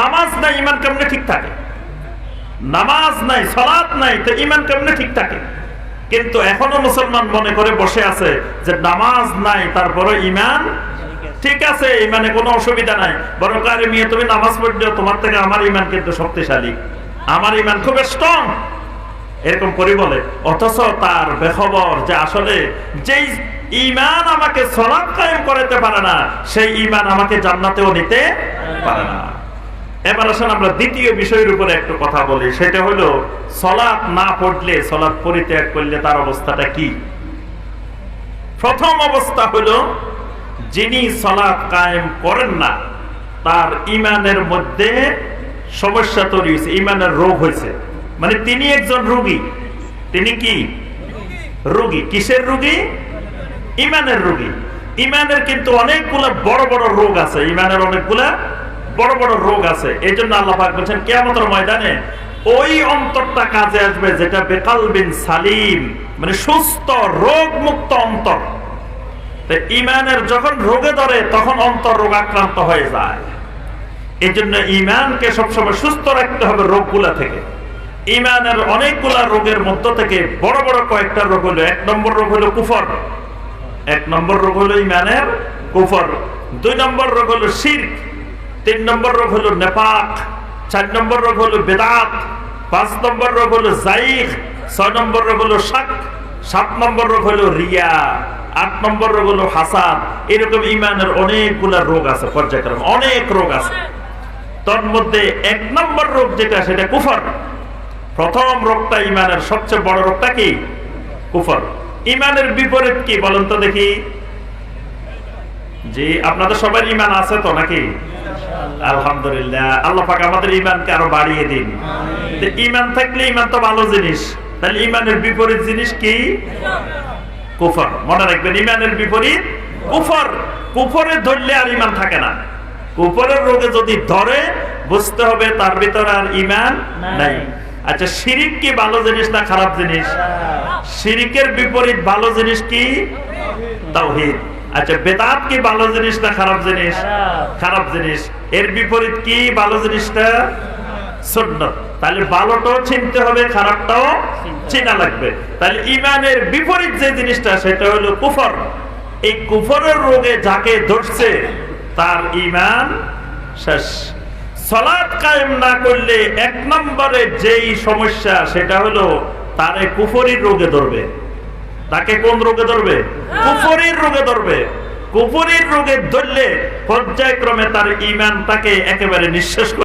নামাজ নাই ইমান কেমনে ঠিক থাকে? নামাজ নাই সলাৎ নাই, তো ইমান কেমনে ঠিক থাকে? কিন্তু এখনও মুসলমান মনে করে বসে আছে যে নামাজ নাই তারপরে ইমান ঠিক আছে ইমানে কোনো অসুবিধা নাই। বরং আরে মেয়ে, তুমি নামাজ পড়লেও তোমার থেকে আমার ইমান কিন্তু শক্তিশালী। আমার ইমান খুব স্ট্রং এরকম করে বলে। অথচ তার বেখবর যে আসলে যেই ইমান আমাকে সলাপ কায়েম করাতে পারে না, সেই ইমান আমাকে জান্নাতেও নিতে পারে না। এবার আসেন আমরা দ্বিতীয় বিষয়ের উপরে একটু কথা বলি। সেটা হলো সলাপ না পড়লে সলাপ পরিত্যাগ করলে তার অবস্থাটা কি? প্রথম অবস্থা হলো, যিনি সলাপ কায়েম করেন না, তার ইমানের মধ্যে সমস্যা তৈরি হয়েছে, ইমানের রোগ হয়েছে। মানে তিনি একজন রুগী। তিনি কি? রুগী। কিসের রুগী? ইমানের রোগী। ইমানের কিন্তু অনেকগুলো বড় বড় রোগ আছে। ইমানের অনেকগুলা বড় বড় রোগ আছে। এই জন্য আল্লাহ পাক বলছেন, কেয়ামতের ময়দানে ওই অন্তরটা কাজে আসবে যেটা বেকাল বিন সালিম মানে সুস্থ রোগ মুক্ত অন্তর ইমানের যখন রোগে ধরে, তখন অন্তর রোগ আক্রান্ত হয়ে যায়। এই জন্য ইমানকে সবসময় সুস্থ রাখতে হবে রোগগুলা থেকে। ইমানের অনেকগুলা রোগের মধ্য থেকে বড় বড় কয়েকটা রোগ হলো, এক নম্বর রোগ হলো কুফর। এক নম্বর রোগ হলো ইমানের কুফর। দুই নম্বর রোগ হলো শির্ক। তিন নম্বর রোগ হলো নেপাক, চার নম্বর রোগ হলো বেদাত, পাঁচ নম্বর রোগ হলো জাইখ ছয় নম্বর রোগ হলো শাক, সাত নম্বর রোগ হলো রিয়া, আট নম্বর রোগ হলো হাসাদ। এরকম ইমানের অনেকগুলা রোগ আছে, পর্যায়ক্রম অনেক রোগ আছে। তোর মধ্যে এক নম্বর রোগ যেটা, সেটা কুফর। প্রথম রোগটা ইমানের সবচেয়ে বড় রোগটা কি? কুফর। ইমানের বিপরীত কি বলেন তো দেখি। জি, আপনাদের সবার ইমান আছে তো নাকি? আলহামদুলিল্লাহ। আল্লাহ পাক আমাদের ইমানকে আরও বাড়িয়ে দিন। ইমান থাকলে ইমান তো ভালো জিনিস। তাহলে ইমানের বিপরীত জিনিস কি? কুফর। মনে রাখবেন ইমানের বিপরীত কুফর। কুফরে ধরলে আর ইমান থাকে না। কুফরের রোগে যদি ধরে বুঝতে হবে তার ভিতরে আর ইমান নাই। আচ্ছা শিরিক কি ভালো জিনিস না খারাপ জিনিস? শিরিকের বিপরীত ভালো জিনিস কি? তাওহীদ। আচ্ছা বেদাত কি ভালো জিনিস না খারাপ জিনিস? খারাপ। জিনিস। এর বিপরীত কি ভালো জিনিসটা? সুন্নত। তাহলে ভালোটাও চিনতে হবে খারাপটাও চেনা লাগবে। তাহলে ইমানের বিপরীত যে জিনিসটা সেটা হলো কুফর। এই কুফরের রোগে যাকে ধরছে তার ইমান শেষ। সলাদ কায়েম না করলে এক নম্বরে যেই সমস্যা সেটা হলো তারে কুফরির রোগে ধরবে। তাকে কোন রোগে ধরবে? কুফরির রোগে ধরবে। কুফরির রোগে ধরলে পর্যায়ক্রমে তার ইমান তাকে একেবারে নিঃশেষ করে